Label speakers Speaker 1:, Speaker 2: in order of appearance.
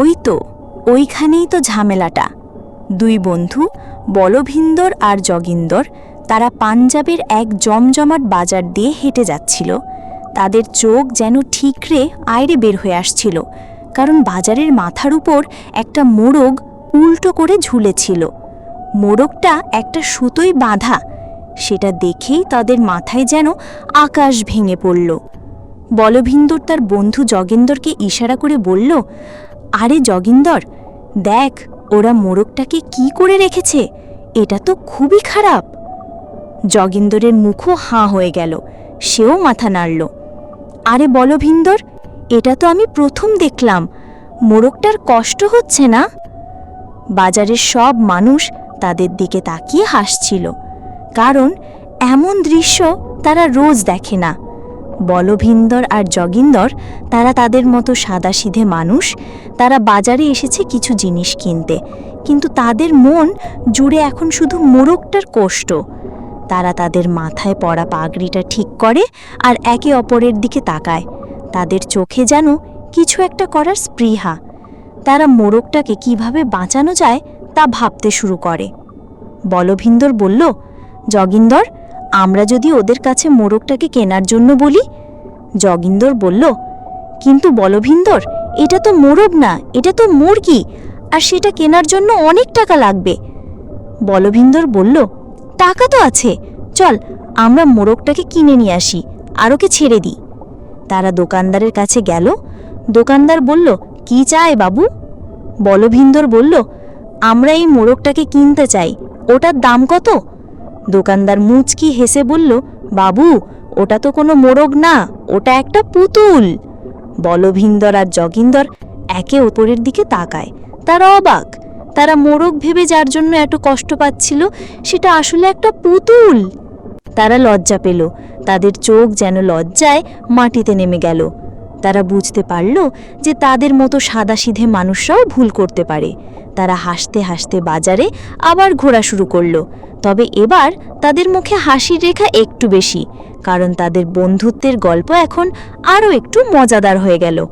Speaker 1: ওই তো, ওইখানেই তো ঝামেলাটা। দুই বন্ধু, বলভিন্দর আর জগিন্দর, তারা পাঞ্জাবের এক জমজমাট বাজার দিয়ে হেঁটে যাচ্ছিল। তাদের চোখ যেন ঠিকরে আয়রে বের হয়ে আসছিল, কারণ বাজারের মাথার উপর একটা মোড়গ উল্টো করে ঝুলেছিল। মোড়কটা একটা সুতোই বাঁধা, সেটা দেখেই তাদের মাথায় যেন আকাশ ভেঙে পড়ল। বলভিন্দর তার বন্ধু জগেন্দরকে ইশারা করে বলল আরে জগিন্দর, দেখ, ওরা মোরগটাকে কি করে রেখেছে? এটা তো খুবই খারাপ। জগিন্দরের মুখও হাঁ হয়ে গেল, সেও মাথা নাড়ল। আরে বলো ভিন্দর, এটা তো আমি প্রথম দেখলাম, মোরগটার কষ্ট হচ্ছে না? বাজারের সব মানুষ তাদের দিকে তাকিয়ে হাসছিল, কারণ এমন দৃশ্য তারা রোজ দেখে না। বলভিন্দর আর জগিন্দর, তারা তাদের মতো সাদাসিধে মানুষ, তারা বাজারে এসেছে কিছু জিনিস কিনতে। কিন্তু তাদের মন জুড়ে এখন শুধু মোরগটার কষ্ট। তারা তাদের মাথায় পড়া পাগড়িটা ঠিক করে আর একে অপরের দিকে তাকায়। তাদের চোখে যেন কিছু একটা করার স্পৃহা। তারা মোরগটাকে কীভাবে বাঁচানো যায় তা ভাবতে শুরু করে। বলভিন্দর বলল, জগিন্দর আমরা যদি ওদের কাছে মোরগটাকে কেনার জন্য বলি? জগিন্দর বলল, কিন্তু বলভিন্দর, এটা তো মোরগ না, এটা তো মুরগি, আর সেটা কেনার জন্য অনেক টাকা লাগবে। বলভিন্দর বলল, টাকা তো আছে, চল, আমরা মোরগটাকে কিনে নিয়ে আসি, আর ওকে ছেড়ে দিই। তারা দোকানদারের কাছে গেল, দোকানদার বলল, কি চায় বাবু? বলভিন্দর বলল, আমরা এই মোরগটাকে কিনতে চাই, ওটার দাম কত? দোকানদার মুচকি হেসে বলল, বাবু, ওটা তো কোনো মোরগ না, ওটা একটা পুতুল। বলভিন্দর আর জগিন্দর একে ওপরের দিকে তাকায়। তারা অবাক। তারা মোরগ ভেবে যার জন্য এত কষ্ট পাচ্ছিল, সেটা আসলে একটা পুতুল। তারা লজ্জা পেল। তাদের চোখ যেন লজ্জায় মাটিতে নেমে গেল। তারা বুঝতে পারল যে তাদের মতো সাদাসিধে মানুষরাও ভুল করতে পারে। তারা হাসতে হাসতে বাজারে আবার ঘোরা শুরু করল। তবে এবার তাদের মুখে হাসির রেখা একটু বেশি, কারণ তাদের বন্ধুত্বের গল্প এখন আরও একটু মজাদার হয়ে গেল।